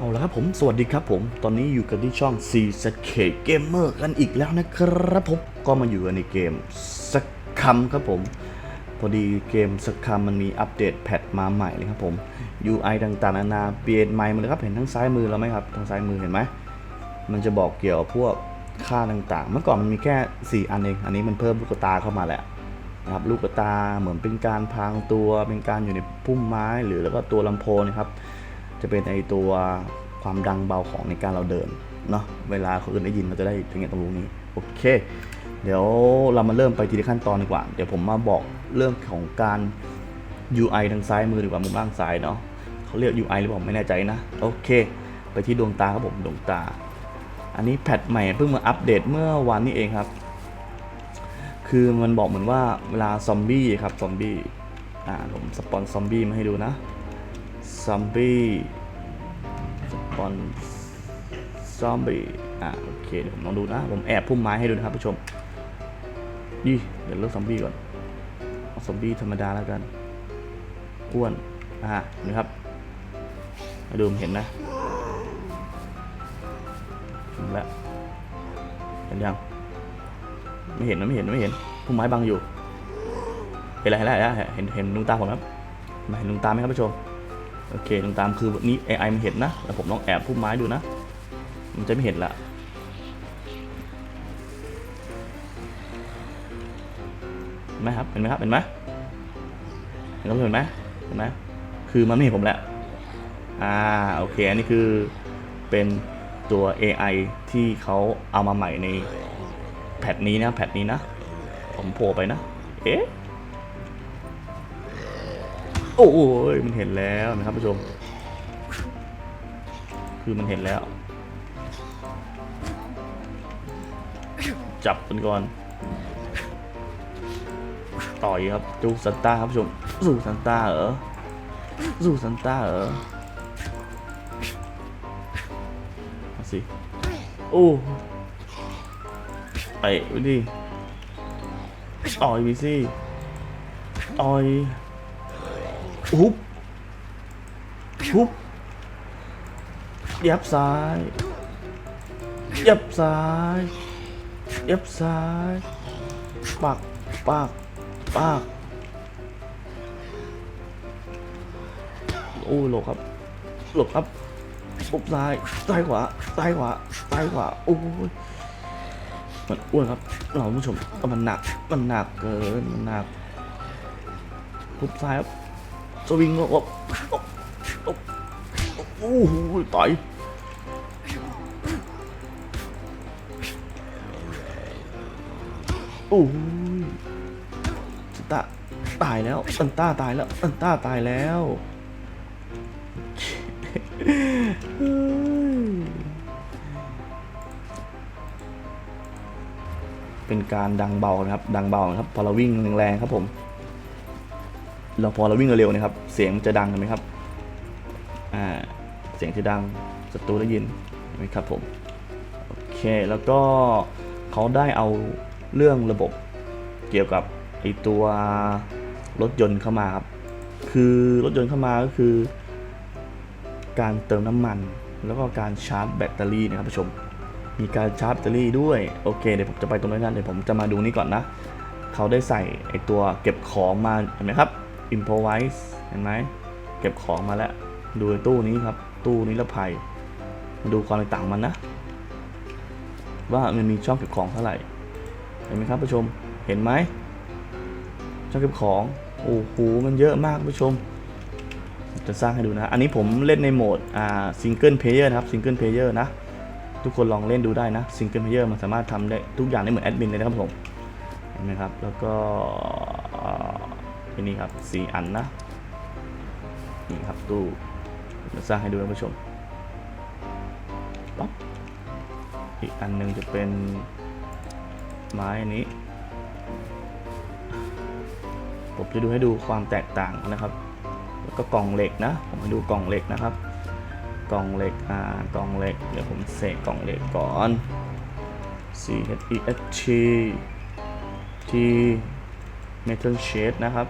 เอาละครับผม สวัสดีครับผม ตอนนี้อยู่กันที่ช่อง CZK Gamer กันอีกแล้วนะครับผม ก็มาอยู่กันในเกมสักคำครับผม พอดีเกมสักคำมันมีอัปเดตแพทมาใหม่เลยครับผม UI ต่างๆนานาเปลี่ยนใหม่หมดเลยครับ เห็นทั้งซ้ายมือเราไหมครับ ทางซ้ายมือเห็นไหม มันจะบอกเกี่ยวกับพวกค่าต่างๆ เมื่อก่อนมันมีแค่ 4 อันเอง อันนี้มันเพิ่มลูกตาเข้ามาแหละนะครับ ลูกตาเหมือนเป็นการพรางตัว เป็นการอยู่ในพุ่มไม้ หรือแล้วก็ตัวลำโพงนะครับ จะเป็นไอตัวความดังเบาของในการเราเดินเนาะเวลาคนอื่นได้ยินเราจะได้ถึงอย่างตรงรูนี้โอเค เดี๋ยวเรามาเริ่มไปทีละขั้นตอนดีกว่า เดี๋ยวผมมาบอกเรื่องของการ UI ทางซ้ายมือดีกว่ามุมล่างซ้ายเนาะเขาเรียก UI หรือเปล่าไม่แน่ใจนะโอเค ไปที่ดวงตาครับผมดวงตา อันนี้แพทใหม่เพิ่งมาอัปเดตเมื่อวันนี้เองครับ คือมันบอกเหมือนว่าเวลาซอมบี้ครับซอมบี้อ่าผมสปอนซอมบี้มาให้ดูนะ ซอมบี้สปอนซอมบี้อ่าโอเคเดี๋ยวผมลองดูนะผมแอบพุ่มไม้ให้ดูนะครับผู้ชมยี่เดี๋ยวเลือกซอมบี้ก่อนเอาซอมบี้ธรรมดาแล้วกันอ้วนอ่านี่ครับมาดูผมเห็นนะเห็นแล้วเห็นยังไม่เห็นนะไม่เห็นไม่เห็นพุ่มไม้บังอยู่เห็นอะไรเห็นอะไรเห็นอะเห็นเห็นดวงตาผมครับมาเห็นดวงตาไหมครับผู้ชม โอเคดวงตามคือนี้ AI มันเห็นนะแต่ผมลองแอบพุ่มไม้ดูนะ มันจะไม่เห็นละเห็นไหมครับเห็นไหมครับเห็นไหมเห็นไหมเห็นไหมเห็นไหมคือมันไม่เห็นผมแหละอ่าโอเคอันนี้คือเป็นตัว AI ที่เขาเอามาใหม่ในแพทนี้นะแพทนี้นะ ผมโผล่ไปนะ เอ๊ะ โอ้ยมันเห็นแล้วนะครับผู้ชม คือมันเห็นแล้ว จับมันก่อน ต่อยครับจูซันต้าครับผู้ชมสู้ซันต้าเหรอสู้ซันต้าเหรอมาสิโอ้ไปดิต่อยไปสิต่อย ฮุบฮุบยับซ้ายยับซ้ายยับซ้ายปักปักปักโอ้หลบครับหลบครับปุ๊บซ้ายซ้ายขวาซ้ายขวาซ้ายขวาโอ้ยมันอ้วนครับเราผู้ชมมันหนักมันหนักเกินมันหนักปุ๊บซ้ายครับ สวิงโอ้โหต่อยโอ้ยอันต้าตายแล้วอันต้าตายแล้วอันต้าตายแล้วเฮ้ยเป็นการดังเบานะครับ ดังเบานะครับ พอเราวิ่งแรงๆครับผม เราพอเราวิ่งเร็วๆนะครับ เสียงจะดังเห็นไหมครับ อ่า เสียงจะดังศัตรูได้ยินเห็นไหมครับผม โอเค แล้วก็เขาได้เอาเรื่องระบบเกี่ยวกับไอตัวรถยนต์เข้ามาครับ คือรถยนต์เข้ามาก็คือ การเติมน้ำมัน แล้วก็การชาร์จแบตเตอรี่นะครับผู้ชม มีการชาร์จแบตเตอรี่ด้วย โอเค เดี๋ยวผมจะไปตรงนั้นกันเดี๋ยวผมจะมาดูนี่ก่อนนะ เขาได้ใส่ไอตัวเก็บของมาเห็นไหมครับ improvise เห็นไหมเก็บของมาแล้ว ดูตู้นี้ครับ ตู้นิรภัย มาดูความแตกต่างมันนะ ว่ามันมีช่องเก็บของเท่าไหร่ เห็นไหมครับผู้ชม เห็นไหมช่องเก็บของ โอ้โห มันเยอะมากผู้ชม จะสร้างให้ดูนะ อันนี้ผมเล่นในโหมดอ่าซิงเกิลเพลเยอร์นะครับ ซิงเกิลเพลเยอร์นะ ทุกคนลองเล่นดูได้นะ ซิงเกิลเพลเยอร์มันสามารถทำได้ทุกอย่างได้เหมือนแอดมินเลยนะครับผม เห็นไหมครับ แล้วก็ อันนี้ครับสีอันนะนี่ครับตู้จะสร้างให้ดูท่านผู้ชมปั๊บอีกอันหนึงจะเป็นไม้อันนี้ ผมจะดูให้ดูความแตกต่างนะครับ แล้วก็กล่องเหล็กนะ ผมให้ดูกล่องเหล็กนะครับ กล่องเหล็ก อ่า กล่องเหล็ก เดี๋ยวผมเสกกล่องเหล็กก่อน C H E S T ที่ Metal Shade นะครับ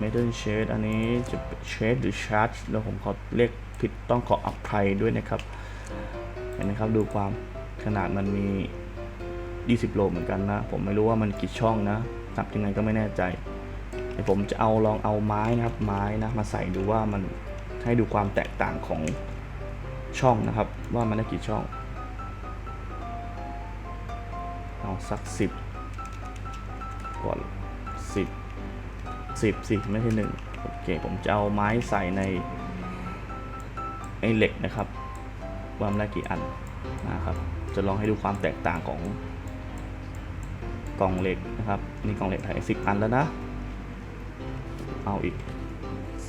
Metal Shade อันนี้จะ Shade หรือ Charge แล้วผมขอเรียกผิดต้องขออภัยด้วยนะครับ เห็นไหมครับดูความขนาดมันมี 20 โลเหมือนกันนะ ผมไม่รู้ว่ามันกี่ช่องนะนับยังไงก็ไม่แน่ใจเดี๋ยวผมจะเอาลองเอาไม้นะครับไม้นะมาใส่ดูว่ามันให้ดูความแตกต่างของช่องนะครับ ว่ามันได้กี่ช่องเอาสักสิบก่อน สิบสิ4ไม่ใช่งโอเคผมจะเอาไม้ใส่ในไอ้เหล็กนะครับว่ามันได้กี่อันนะครับจะลองให้ดูความแตกต่างของกล่องเหล็กนะครับนี่กล่องเหล็กถ่ายสิบอันแล้วนะ เอาอีก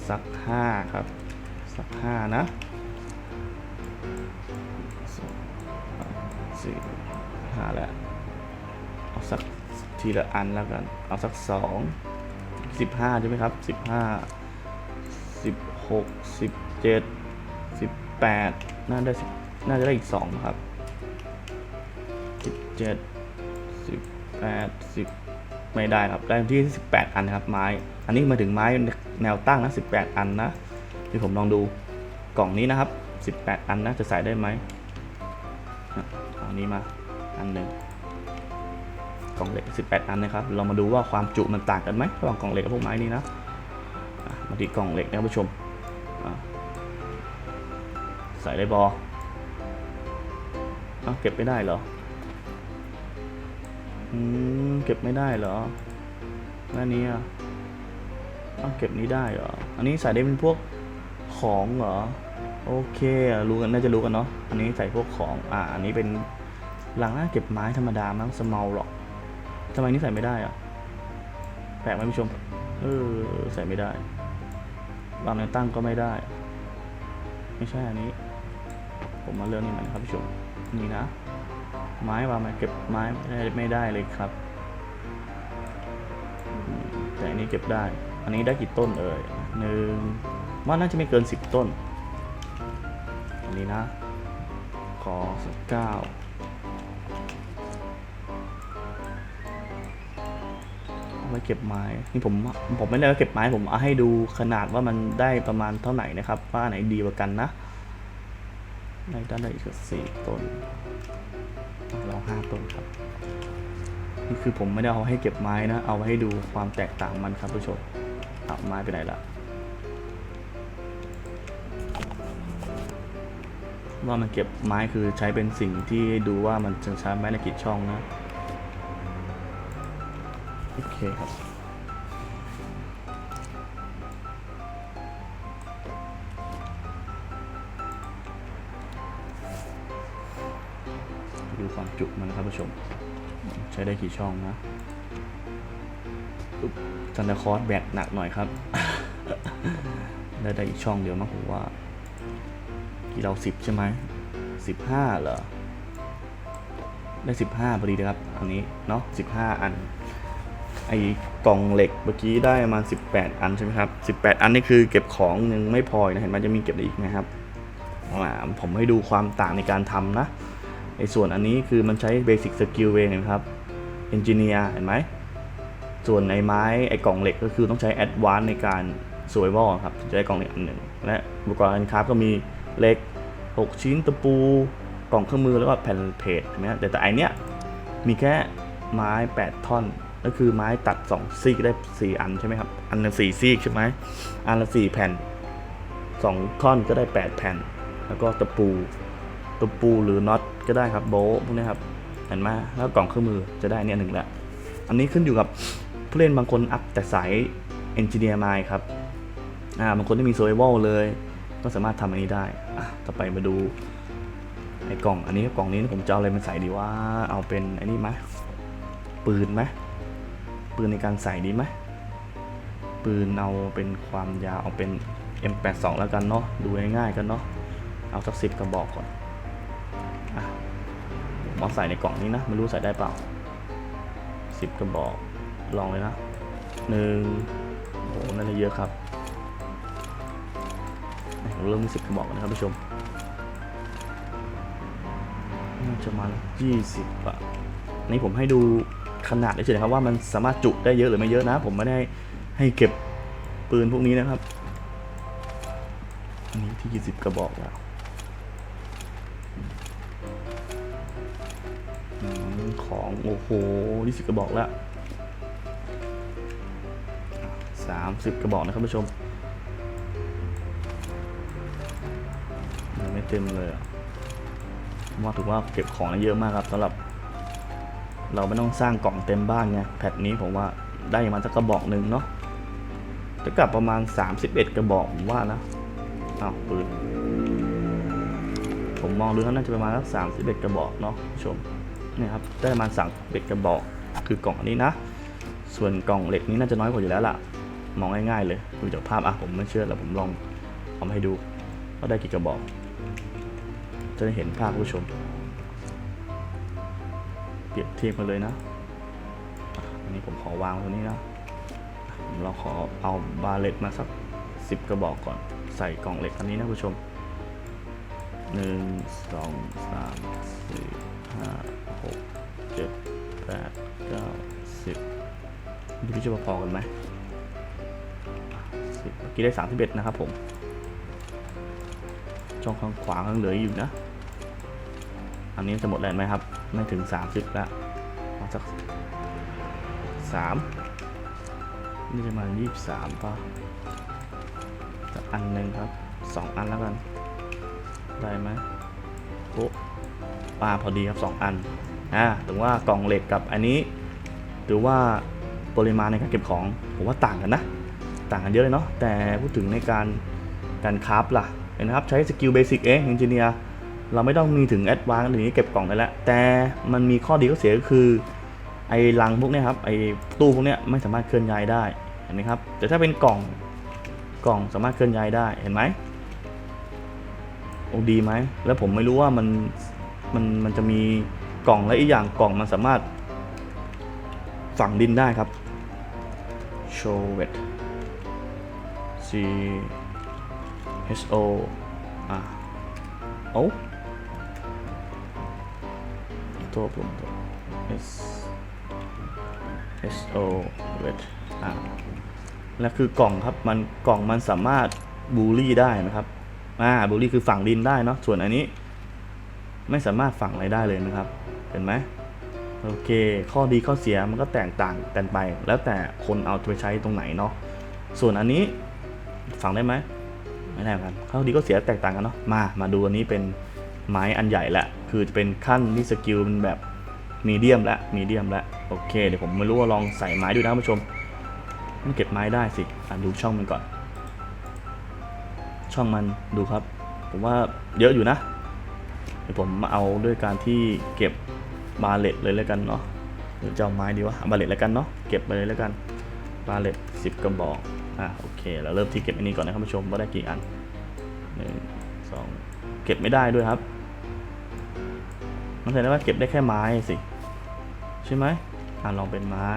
สักห้าครับสักห้านะสี่ห้าแล้วเอาสักทีละอันแล้วกัน เอาสักสอง สิบห้าใช่ไหมครับสิบห้าสิบหกสิบเจ็ดสิบแปดน่าได้น่าจะได้อีกสองครับสิบเจ็ดสิบแปดสิบไม่ได้ครับ ได้ที่สิบแปดอันนะครับไม้ อันนี้มาถึงไม้แนวตั้งนะสิบแปดอันนะที่ผมลองดูกล่องนี้นะครับสิบแปดอันนะจะใส่ได้ไหมอ่อานี้มาอันหนึ่ง กล่องเหล็ก 18 อันนะครับ เรามาดูว่าความจุมันต่างกันไหมระหว่างกล่องเหล็กกับพวกไม้นี้นะมาที่กล่องเหล็กนะครับผู้ชมใส่ได้บอเก็บไม่ได้เหรออืมเก็บไม่ได้เหรอแม่นี้อะเก็บนี้ได้เหรอ อันนี้ใส่ได้เป็นพวกของเหรอ โอเค รู้กันน่าจะรู้กันเนาะ อันนี้ใส่พวกของ อ่า อันนี้เป็นหลังหน้าเก็บไม้ธรรมดามั้งสมอลหรอก ทำไมนี่ใส่ไม่ได้อะแปลกไหมผู้ชม เออ ใส่ไม่ได้วางในตั้งก็ไม่ได้ ไม่ใช่อันนี้ ผมมาเลือกนี่มันครับผู้ชม นี่นะ ไม้วางมาเก็บไม้ไม่ได้ไม่ได้เลยครับ แต่อันนี้เก็บได้ อันนี้ได้กี่ต้นเอ่ยหนึ่งว่าน่าจะไม่เกินสิบต้น อันนี้นะ ขอสักเก้า เอาไว้เก็บไม้นี่ผมผมไม่ได้เก็บไม้ผมเอาให้ดูขนาดว่ามันได้ประมาณเท่าไหร่นะครับว่าไหนดีกว่ากันนะในด้านใดอีกสี่ต้นเราห้าต้นครับนี่คือผมไม่ได้เอาให้เก็บไม้นะ เอาไว้ให้ดูความแตกต่างมันครับผู้ชมเอาไม้ไปไหนละว่ามันเก็บไม้คือใช้เป็นสิ่งที่ดูว่ามันจะใช้ไม้ในกี่ช่องนะ โอเคครับดูความจุมันนะครับผู้ชม ใช้ได้กี่ช่องนะซันดาคอร์สแบตหนักหน่อยครับ ได้ได้อีกช่องเดียวมั้งผมว่าที่เราสิบใช่ไหมสิบห้าเหรอ ได้สิบห้าพอดีเลยครับ อันนี้ เนาะสิบห้าอัน ไอ้กล่องเหล็กเมื่อกี้ได้ประมาณ 18 อันใช่ไหมครับ 18 อันนี่คือเก็บของยังไม่พอนะเห็นมันจะมีเก็บได้อีกนะครับอ่าผมให้ดูความต่างในการทำนะไอ้ส่วนอันนี้คือมันใช้เบสิกสกิลเองนะครับเอนจิเนียร์เห็นไหมส่วนไอ้ไม้ไอ้กล่องเหล็กก็คือต้องใช้แอดวานในการสวยวอลครับจะได้กล่องเหล็กอันหนึ่งและอุปกรณ์การคราฟก็มีเหล็ก 6 ชิ้นตะปูกล่องเครื่องมือแล้วก็แผ่นเพจเห็นไหมแต่แต่ไอเนี้ยมีแค่ไม้ 8 ท่อน ก็คือไม้ตัด2ซีกได้ 4 อันใช่ไหมครับ อันละ4ซีกใช่ไหมอันละ4แผ่น 2 ท่อนก็ได้ 8 แผ่น แล้วก็ตะปูตะปูหรือน็อตก็ได้ครับโบะพวกนี้ครับเห็นไหมแล้วกล่องเครื่องมือจะได้เนี่ยหนึ่งละอันนี้ขึ้นอยู่กับผู้เล่นบางคนอัพแต่สายเอนจิเนียร์มาครับอ่าบางคนที่มีโซเวลเลย ก็สามารถทำอันนี้ได้อะต่อไปมาดูไอ้กล่อง อันนี้กล่องนี้ผมจะเอาอะไรมาใส่ดีว่าเอาเป็นไอ้นี่ไหมปืนไหม ปืนในการใส่ดีไหมปืนเอาเป็นความยาวเอาเป็น M82 แล้วกันเนาะดูง่ายๆกันเนาะเอาสักสิบกระบอกก่อนอะมอาใส่ในกล่องนี้นะไม่รู้ใส่ได้เปล่าสิบกระบอกลองเลยนะหนึ่งโอ้โหนั่นเลยเยอะครับเริ่มที่สิบกระบอกนนะครับผู้ชมน่าจะมายี่สิบอะนี่ผมให้ดู ขนาดเฉยๆนะครับว่ามันสามารถจุได้เยอะหรือไม่เยอะนะ ผมไม่ได้ให้เก็บปืนพวกนี้นะครับอันนี้ที่ยี่สิบกระบอกแล้วอของโอ้โหยี่สิบกระบอกแล้วสามสิบกระบอกนะครับผู้ชมยังไม่เต็มเลยว่าถือว่าเก็บของได้เยอะมากครับสำหรับ เราไม่ต้องสร้างกล่องเต็มบ้านไงแพทนี้ผมว่าได้มาสักกระบอกหนึ่งเนาะจะกลับประมาณ 31 กระบอกผมว่านะอ้าวปืนผมมองดูแล้วน่าจะประมาณสัก31กระบอกเนาะผู้ชมนี่ครับได้ประมาณ31กระบอกคือกล่องอันนี้นะ ส่วนกล่องเหล็กนี้น่าจะน้อยกว่าอยู่แล้วล่ะ มองง่ายๆเลยดูจากภาพอะผมไม่เชื่อแล้วผมลองเอามาให้ดูว่าได้กี่กระบอก จะได้เห็นภาพผู้ชม รียบเทียบกันเลยนะอันนี้ผมขอวางตรงนี้นะเราขอเอาบาเลตมาสักสิบกระบอกก่อนใส่กล่องเหล็กอันนี้นะผู้ชมหนึ่งสองสามสี่ห้าหกเจ็ดแปดเก้าสิบดูที่จะพอกันไหมสิบเมื่อกี้ได้สามสิบเอ็ดนะครับผมช่องข้างขวาข้างเหลืออยู่นะ อันนี้จะหมดแล้วไหมครับ ไม่ถึง 30ล้วเอาสักสามนี่จะมายี่สามป่ะสักอันหนึ่งครับสองอันแล้วกัน ได้ไหมโอ้ปลาพอดีครับสองอันอ่าถึงว่ากล่องเหล็กกับอันนี้ถือว่าปริมาณในการเก็บของผมว่าต่างกันนะ ต่างกันเยอะเลยเนาะแต่พูดถึงในการการคราฟล่ะเห็นนะครับใช้สกิลเบสิกเองเอนจิเนียร์ เราไม่ต้องมีถึงแอดวานซ์หรือนี้เก็บกล่องได้แล้ว แต่มันมีข้อดีข้อเสียก็คือไอ้ลังพวกเนี้ยครับไอ้ตู้พวกเนี้ยไม่สามารถเคลื่อนย้ายได้เห็นไหมครับแต่ถ้าเป็นกล่องกล่องสามารถเคลื่อนย้ายได้เห็นไหมโอ้ดีไหมแล้วผมไม่รู้ว่ามันมันมันจะมีกล่องและอีกอย่างกล่องมันสามารถฝังดินได้ครับ show it c h o อ่าโอ้ ตัวผมตัว S S O wait อ่าและคือกล่องครับมันกล่องมันสามารถบูลลี่ได้นะครับอ่าบูลลี่คือฝังดินได้เนาะส่วนอันนี้ ไม่สามารถฝังอะไรได้เลยนะครับเห็นไหมโอเค ข้อดีข้อเสียมันก็แตกต่างกันไป แล้วแต่คนเอาไปใช้ตรงไหนเนาะส่วนอันนี้ฝังได้ไหมไม่แน่เหมือนกันข้อดีก็เสียแตกต่างกันเนาะมามาดูอันนี้เป็น ไม้อันใหญ่ละคือจะเป็นขั้นที่สกิลเป็นแบบมีเดียมและมีเดียมและโอเคเดี๋ยวผมไม่รู้ว่าลองใส่ไม้ดูนะผู้ชมมันเก็บไม้ได้สิอะดูช่องมันก่อน ช่องมันดูครับ ผมว่าเยอะอยู่นะเดี๋ยวผมมาเอาด้วยการที่เก็บบาเลตเลยแล้วกันเนาะหรือจะเอาไม้ดีวะบาเลตแล้วกันเนาะเก็บไปเลยแล้วกันบาเลตสิบกระบอกอะโอเคเราเริ่มที่เก็บอันนี้ก่อนนะครับผู้ชมว่าได้กี่อันหนึ่งสองเก็บไม่ได้ด้วยครับ มันแสดงว่าเก็บได้แค่ไม้สิ ใช่ไหมอะลองเป็นไม้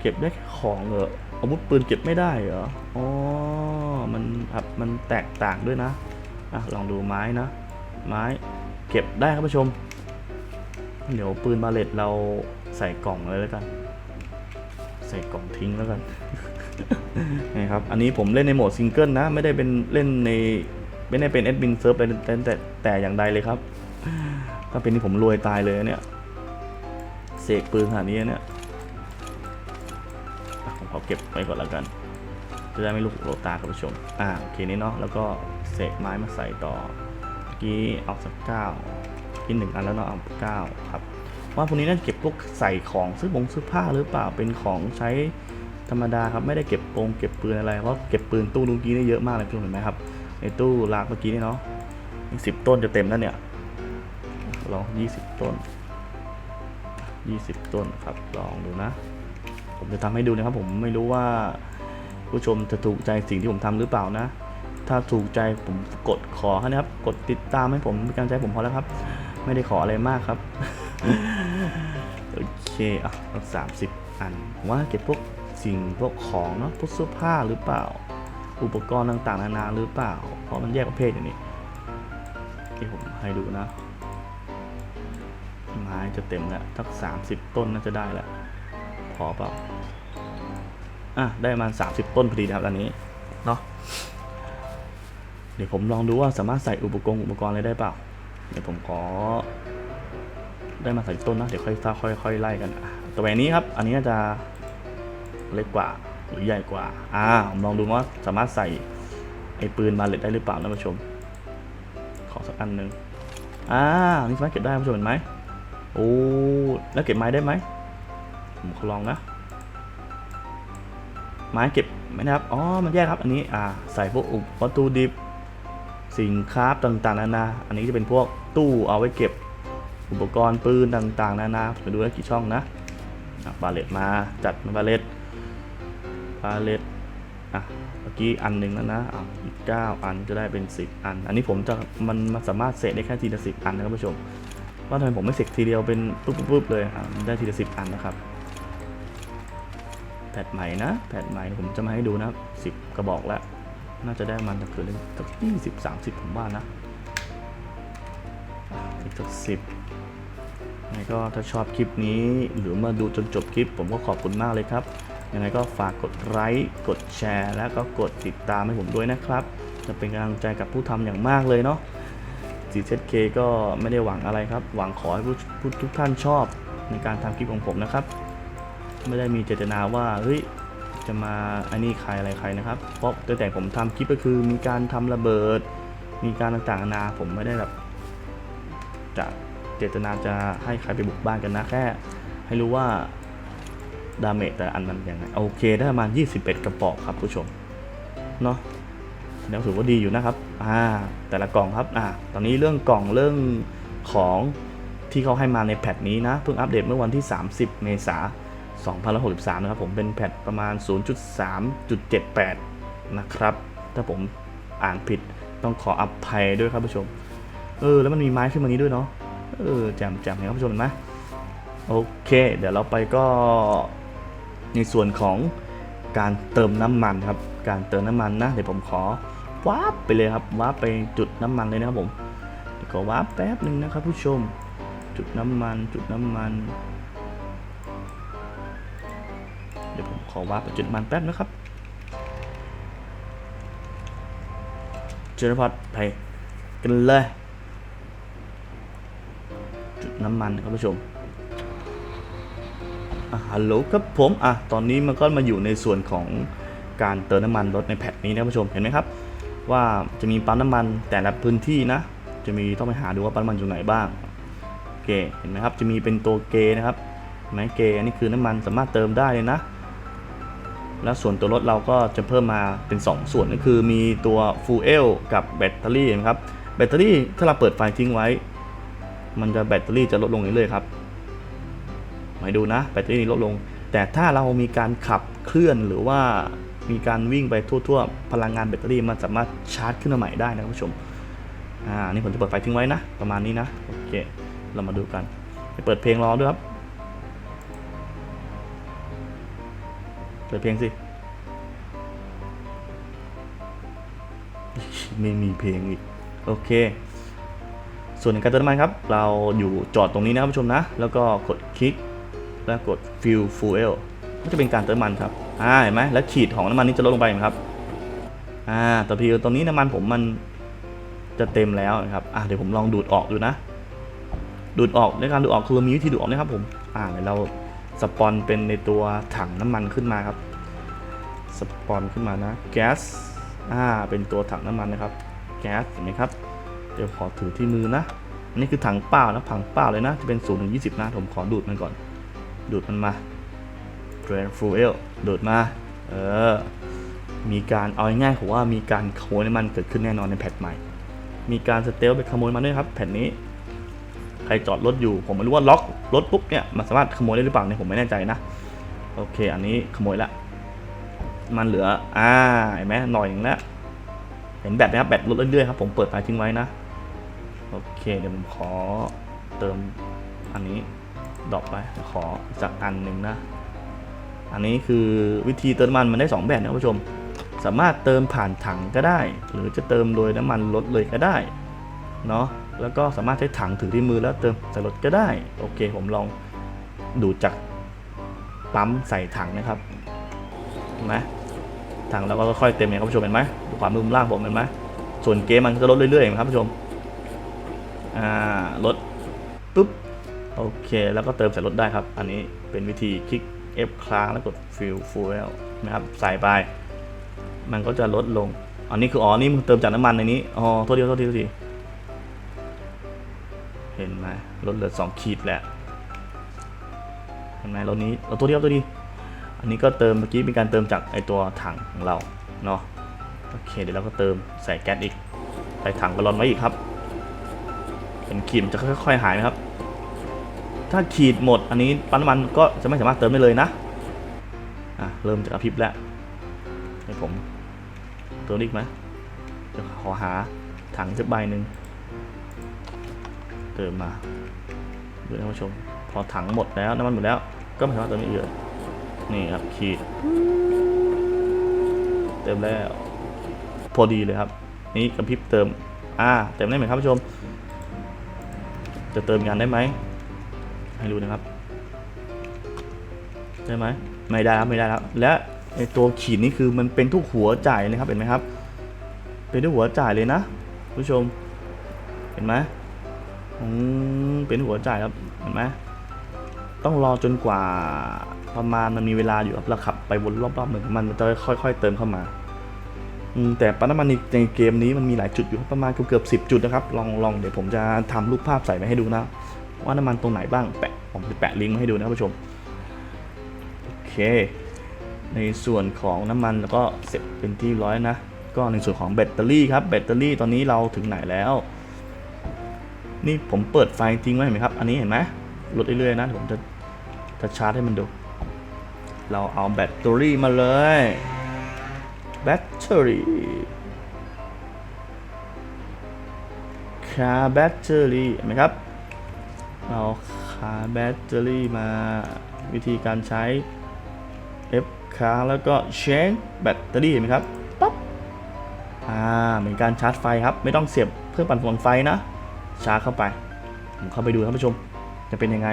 เก็บได้แค่ของเหรออาวุธปืนเก็บไม่ได้เหรอ อ๋อ มันครับมันแตกต่างด้วยนะ อะ ลองดูไม้นะ ไม้ เก็บได้ครับผู้ชม เดี๋ยวปืนบาเลตเราใส่กล่องเลยแล้วกัน ใส่กล่องทิ้งแล้วกันนี่ครับ อันนี้ผมเล่นในโหมดซิงเกิลนะ ไม่ได้เป็นเล่นใน ไม่ได้เป็นแอดมินเซิร์ฟแต่แต่แต่อย่างใดเลยครับ ถ้าเป็นนี่ผมรวยตายเลยเนี่ยเสกปืนขนาดนี้เนี่ยผมขอเก็บไว้ก่อนแล้วกัน จะได้ไม่ลุกโลตาครับผู้ชม อ่าโอเคนี้เนาะแล้วก็เสกไม้มาใส่ต่อเมื่อกี้เอาสักเก้ากินหนึ่งอันแล้วเนาะเอาเก้าครับว่าพวกนี้น่าจะเก็บพวกใส่ของซื้อบงซื้อผ้าหรือเปล่าเป็นของใช้ธรรมดาครับไม่ได้เก็บปงเก็บปืนอะไรเพราะเก็บปืนตู้เมื่อกี้นี่เยอะมากเลยพี่เห็นไหมครับในตู้ลากเมื่อกี้นี่เนาะสิบต้นจะเต็มแล้วเนี่ย ลองยี่สิบต้นยี่สิบต้นครับ ลองดูนะ ผมจะทำให้ดูนะครับ ผมไม่รู้ว่าผู้ชมจะถูกใจสิ่งที่ผมทำหรือเปล่านะ ถ้าถูกใจผมกดขอให้นะครับ กดติดตามให้ผมเป็นกำลังใช้ผมพอแล้วครับ ไม่ได้ขออะไรมากครับ โอเคอะสามสิบอันผมว่าเก็บพวกสิ่งพวกของเนาะพวกเสื้อผ้าหรือเปล่า อุปกรณ์ต่างๆ นานาหรือเปล่า เพราะมันแยกประเภทอย่างนี้ที่ผมให้ดูนะ ไม้จะเต็มแล้วทักสามสิบต้นน่าจะได้แล้วพอเปล่าอะได้มาสามสิบต้นพอดีนะครับอันนี้เนาะเดี๋ยวผมลองดูว่าสามารถใส่อุปกรณ์อุปกรณ์อะไรได้เปล่า เดี๋ยวผมขอ ได้มาใส่ต้นนะเดี๋ยวค่อยค่อยค่อยไล่กันอะตัวแหวนนี้ครับ อันนี้จะเล็กกว่าหรือใหญ่กว่า อ่า ผมลองดูว่าสามารถใส่ไอ้ปืนบาเล็ตได้หรือเปล่าท่านผู้ชม ขอสักอันหนึ่งอ่า นี่สามารถเก็บได้ผู้ชมเห็นไหม โอ้แล้วเก็บไม้ได้ไหมผมขอลองนะ ไม้เก็บไหมนะครับ อ๋อ มันแยกครับ อันนี้ อ่า ใส่พวกอุปวัตถุดิบ สินค้าต่างๆ นานา อันนี้จะเป็นพวกตู้เอาไว้เก็บอุปกรณ์ปืนต่างๆ นานาไปดูได้กี่ช่องนะบาเลตมา จัดมาบาเลตบาเลตอะ เมื่อกี้อันหนึ่งแล้วนะอะอีก9อันจะได้เป็น10อัน อันนี้ผมจะมันมันสามารถเสกได้แค่ทีละสิบอันนะครับผู้ชม ว่าทำไมผมไม่เสกทีเดียวเป็นปุ๊บปุ๊บเลยอะมันได้ทีละสิบอันนะครับแพทใหม่นะแพทใหม่ผมจะมาให้ดูนะสิบกระบอกแล้ว น่าจะได้มันจะเกิดได้สักยี่สิบสามสิบผมว่านะอีกสักสิบยังไงก็ถ้าชอบคลิปนี้หรือมาดูจนจบคลิป ผมก็ขอบคุณมากเลยครับยังไงก็ฝากกดไลค์กดแชร์ แล้วก็กดติดตามให้ผมด้วยนะครับ จะเป็นกำลังใจกับผู้ทำอย่างมากเลยเนาะ GZK ก็ไม่ได้หวังอะไรครับ หวังขอให้ผู้ทุกท่านชอบในการทำคลิปของผมนะครับ ไม่ได้มีเจตนาว่าเฮ้ยจะมาอันนี้ใครอะไรใครนะครับ เพราะตั้งแต่ผมทำคลิปก็คือมีการทำระเบิด มีการต่างๆนานาผมไม่ได้แบบจะเจตนาจะให้ใครไปบุกบ้านกันนะแค่ ให้รู้ว่าดาเมจแต่อันมันยังไงโอเคได้ประมาณ21 กระบอกครับผู้ชมเนาะ แล้วถือว่าดีอยู่นะครับอ่าแต่ละกล่องครับอ่าตอนนี้เรื่องกล่องเรื่องของที่เขาให้มาในแพทนี้นะเพิ่งอัปเดตเมื่อวันที่ 30 เมษายน2063 นะครับผมเป็นแพทประมาณ 0.3.78 นะครับ ถ้าผมอ่านผิดต้องขออภัยด้วยครับผู้ชม เออ แล้วมันมีไม้ขึ้นมานี้ด้วยเนาะเออแจมแจมเห็นครับผู้ชมเห็นไหมโอเค เดี๋ยวเราไปก็ในส่วนของ การเติมน้ำมันครับ การเติมน้ำมันนะ เดี๋ยวผมขอวาร์ปไปเลยครับวาร์ปไปจุดน้ำมันเลยนะครับผมเดี๋ยวขอวาร์ปแป๊บหนึ่งนะครับผู้ชม จุดน้ำมันจุดน้ำมัน เดี๋ยวผมขอวาร์ปไปจุดมันแป๊บนะครับเจอร์พอดไปกันเลย จุดน้ำมันครับผู้ชม ฮัลโหลครับผมอะตอนนี้มันก็มาอยู่ในส่วนของการเติมน้ำมันรถในแพทนี้นะผู้ชมเห็นไหมครับ ว่าจะมีปั๊มน้ำมันแต่ละพื้นที่นะ จะมีต้องไปหาดูว่าปั๊มน้ำมันอยู่ไหนบ้างโอเคเห็นไหมครับจะมีเป็นตัวเกนะครับไหมเกอันนี้คือน้ำมันสามารถเติมได้เลยนะ แล้วส่วนตัวรถเราก็จะเพิ่มมาเป็น 2 ส่วนก็คือมีตัวฟูเอลกับแบตเตอรี่นะครับแบตเตอรี่ถ้าเราเปิดไฟทิ้งไว้ มันจะแบตเตอรี่จะลดลงเรื่อยๆครับ มาดูนะแบตเตอรี่ลดลง แต่ถ้าเรามีการขับเคลื่อนหรือว่ามีการวิ่งไปทั่วๆ พลังงานแบตเตอรี่มันสามารถชาร์จขึ้นมาใหม่ได้นะคุณผู้ชมอ่านี่ผมจะเปิดไฟทิ้งไว้นะ ประมาณนี้นะโอเคเรามาดูกันเปิดเพลงรอด้วยครับเปิดเพลงสิไม่มีเพลงอีกโอเค ส่วนในการเติมน้ำมันครับ เราอยู่จอดตรงนี้นะครับผู้ชมนะ แล้วก็กดคลิก แล้วกด fill fuel ก็จะเป็นการเติมน้ำมันครับอ่าเห็นไหมแล้วขีดของน้ำมันนี้จะลดลงไปไหมครับอ่าแตัวทีตอนนี้น้ำมันผมมันจะเต็มแล้วนะครับอ่าเดี๋ยวผมลองดูดออกดูนะ ดูดออกในการดูดออกคือมีวิธีดูดออกนะครับผมอ่าเดี๋ยวเราสปอนเป็นในตัวถังน้ำมันขึ้นมาครับสปอนขึ้นมานะแก๊สอ่าเป็นตัวถังน้ำมันนะครับแก๊สเห็นไหมครับ เดี๋ยวขอถือที่มือนะอันนี้คือถังเปล่านะถังเปล่าเลยนะจะเป็น0ถึง20นะผมขอดูดมันก่อน ดูดมันมา drain fuel ดูดมา เออ มีการเอาง่ายๆผมว่ามีการขโมยน้ำมันเกิดขึ้นแน่นอนในแพทใหม่ มีการสเตลไปขโมยมาด้วยครับ แผ่นนี้ ใครจอดรถอยู่ ผมไม่รู้ว่าล็อกรถปุ๊บเนี่ยมันสามารถขโมยได้หรือเปล่าเนี่ยผมไม่แน่ใจนะ โอเค อันนี้ขโมยละ มันเหลือ อ่า เห็นไหมหน่อยอย่างแล้วเห็นแบตไหมครับ แบตลดเรื่อยๆครับ ผมเปิดไฟทิ้งไว้นะ โอเค เดี๋ยวผมขอเติมอันนี้ ดรอปไปขอสักอันหนึ่งนะ อันนี้คือวิธีเติมน้ำมันมันได้ 2 แบบนะคุณผู้ชม สามารถเติมผ่านถังก็ได้ หรือจะเติมโดยน้ำมันลดเลยก็ได้เนาะแล้วก็สามารถใช้ถังถือที่มือแล้วเติมใส่รถก็ได้ โอเค ผมลองดูจากปั๊มใส่ถังนะครับเห็นไหมถังเราก็ค่อยเต็มเนี่ยครับผู้ชมเห็นไหมดูความมือล่างผมเห็นไหมส่วนเกมมันก็ลดเรื่อยๆนไหมครับผู้ชมอ่าลด โอเค แล้วก็เติมใส่รถได้ครับ อันนี้เป็นวิธีคลิก F ค้างแล้วกด Fill Fuel นะครับใส่ไป มันก็จะลดลง อันนี้คืออ๋อนี่มึงเติมจากน้ำมันในนี้อ๋อโทษทีโทษทีโทษทีเห็นไหมลดเหลือสองขีดแหละเห็นไหมรถนี้เราตัวเดียวตัวดี อันนี้ก็เติมเมื่อกี้เป็นการเติมจากไอตัวถังของเราเนาะโอเคเดี๋ยวเราก็เติมใส่แก๊สอีกใส่ถังกระลอนไว้อีกครับเห็นขีดมันจะค่อยๆหายไหมครับ ถ้าขีดหมดอันนี้ปั๊มน้ำมันก็จะไม่สามารถเติมได้เลยนะอะเริ่มจะกระพริบแล้วให้ผมเติมอีกไหมจะขอหาถังสักใบหนึ่งเติมมาดูท่านผู้ชม พอถังหมดแล้วน้ำมันหมดแล้ว ก็ไม่สามารถเติมได้อีกเลยนี่ครับขีด เติมแล้ว พอดีเลยครับ นี่กระพริบเติม อ่าเติมได้ไหมครับผู้ชม จะเติมงานได้ไหม ให้ดูนะครับ ได้ไหมไม่ได้ครับไม่ได้ครับและไอตัวขีดนี่คือมันเป็นทุกหัวจ่ายเลยครับเห็นไหมครับ เป็นทุกหัวจ่ายเลยนะผู้ชม เห็นไหมอืมเป็นหัวจ่ายครับเห็นไหมต้องรอจนกว่าประมาณมันมีเวลาอยู่ครับเราขับไปวนรอบๆเหมือนมันจะค่อยๆเติมเข้ามาอืแต่ปั๊มน้ำมันในในเกมนี้มันมีหลายจุดอยู่ประมาณเกือบๆสิจุดนะครับ ลองลองเดี๋ยวผมจะทำรูปภาพใส่ไปให้ดูนะ ว่าน้ำมันตรงไหนบ้างแปะผมจะแปะลิงก์มาให้ดูนะครับผู้ชมโอเค ในส่วนของน้ำมันแล้วก็เสร็จเป็นที่ร้อยนะ ก็ในส่วนของแบตเตอรี่ครับแบตเตอรี่ตอนนี้เราถึงไหนแล้ว นี่ผมเปิดไฟทิ้งไว้เห็นไหมครับ อันนี้เห็นไหมลดเรื่อยๆนะผมจะจะชาร์จให้มันดู เราเอาแบตเตอรี่มาเลยแบตเตอรี่คาแบตเตอรี่เห็นไหมครับ เอาคาแบตเตอรี่มาวิธีการใช้ F ค้างแล้วก็เชนแบตเตอรี่เห็นไหมครับปั๊บอ่าเหมือนการชาร์จไฟครับ ไม่ต้องเสียบเครื่อปั่นไฟไฟนะ ชาร์จเข้าไป ผมเข้าไปดูครับผู้ชม จะเป็นยังไง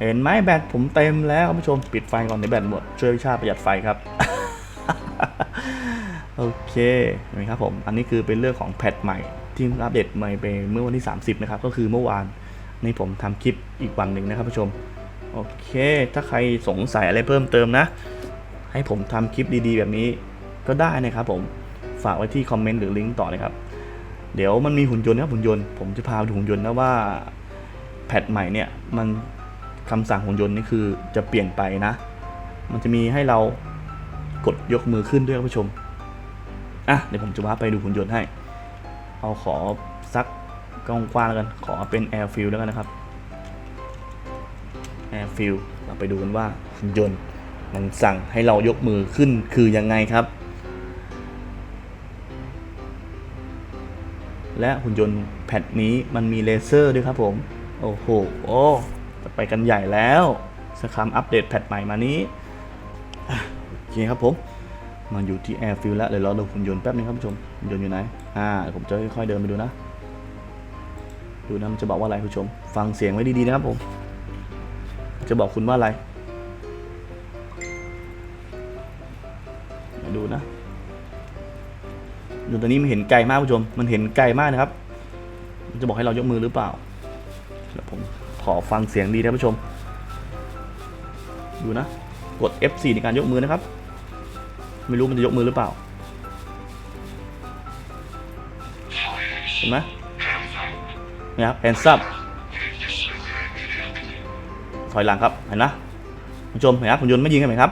เห็นไหมแบตผมเต็มแล้วครับผู้ชมปิดไฟก่อนในแบตหมดช่วยชาติประหยัดไฟครับโอเคเห็นไหมครับผม อันนี้คือเป็นเรื่องของแพทใหม่ที่อัปเดตใหม่ไปเมื่อวันที่ 30 นะครับ ก็คือเมื่อวาน นี่ผมทำคลิปอีกวันหนึ่งนะครับผู้ชม โอเค ถ้าใครสงสัยอะไรเพิ่มเติมนะ ให้ผมทำคลิปดีๆ แบบนี้ก็ได้นะครับผม ฝากไว้ที่คอมเมนต์หรือลิงก์ต่อนะครับ เดี๋ยวมันมีหุ่นยนต์นะครับหุ่นยนต์ ผมจะพาดูหุ่นยนต์นะว่าแพทใหม่เนี่ยมันคำสั่งหุ่นยนต์นี่คือจะเปลี่ยนไปนะ มันจะมีให้เรากดยกมือขึ้นด้วยครับผู้ชม อะเดี๋ยวผมจะว่าไปดูหุ่นยนต์ให้ เอาขอ กกว้างๆแล้วกัน ขอเป็น Air f i e l แล้วกันนะครับ Air f i e l เราไปดูกันว่าหุ่นยนต์มันสั่งให้เรายกมือขึ้นคือยังไงครับ และหุ่นยนต์แพทนี้มันมีเลเซอร์ด้วยครับผม โอ้โหโอ้จะไปกันใหญ่แล้วสครัมอัปเดตแพทใหม่มานี้โอเคครับผมมาอยู่ที่ Airfield แล้วเดี๋ยวเราดูหุ่นยนต์แป๊บนึงครับผู้ชมหุ่นยนต์อยู่ไหนอ่าผมจะค่อยๆเดินไปดูนะ ดูนะมันจะบอกว่าอะไรผู้ชม ฟังเสียงไว้ดีๆนะครับผม จะบอกคุณว่าอะไรมาดูนะ ดูตัวนี้มันเห็นไกลมากผู้ชม มันเห็นไกลมากนะครับ มันจะบอกให้เรายกมือหรือเปล่าเดี๋ยวผมขอฟังเสียงดีนะผู้ชม ดูนะ กด F4 ในการยกมือนะครับ ไม่รู้มันจะยกมือหรือเปล่า เห็นไหม นี่ครับ hands up ถอยหลังครับเห็นนะผู้ชมเห็นครับหุ่นยนต์ไม่ยิงกันไหมครับ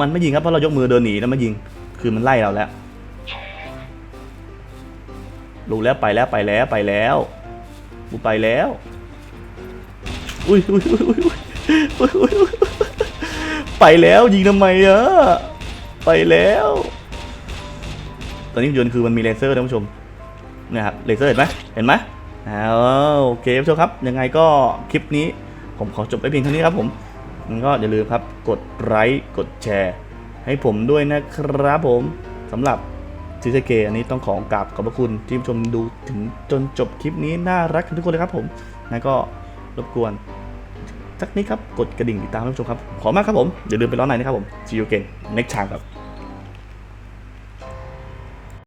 มันไม่ยิงครับเพราะเรายกมือเดินหนีแล้วไม่ยิง คือมันไล่เราแล้วรู้แล้วไปแล้วไปแล้วไปแล้วกูไปแล้ว อุ้ยอุ้ยอุ้ยอุ้ยอุ้ยไปแล้วยิงทำไมอะไปแล้ว ตอนนี้หุ่นยนต์คือมันมีเลเซอร์ท่านผู้ชม นี่ยครับเลเซอร์เห็นไหมเห็นไหมอ้าวโอเคผู้ชมครับ ยังไงก็คลิปนี้ผมขอจบไปเพียงเท่านี้ครับผมงั้นก็อย่าลืมครับกดไลค์กดแชร์ ให้ผมด้วยนะครับผมสำหรับซีเกอันนี้ต้องขอกราบขอบพระคุณที่ผู้ชมดูถึงจนจบคลิปนี้น่ารักทุกคนเลยครับผมแล้วก็รบกวนสักนิดครับ กดกระดิ่งติดตามให้ผู้ชมครับ ขอบมากครับผม อย่าลืมไปร้อนในนะครับผม see you again next time ครับ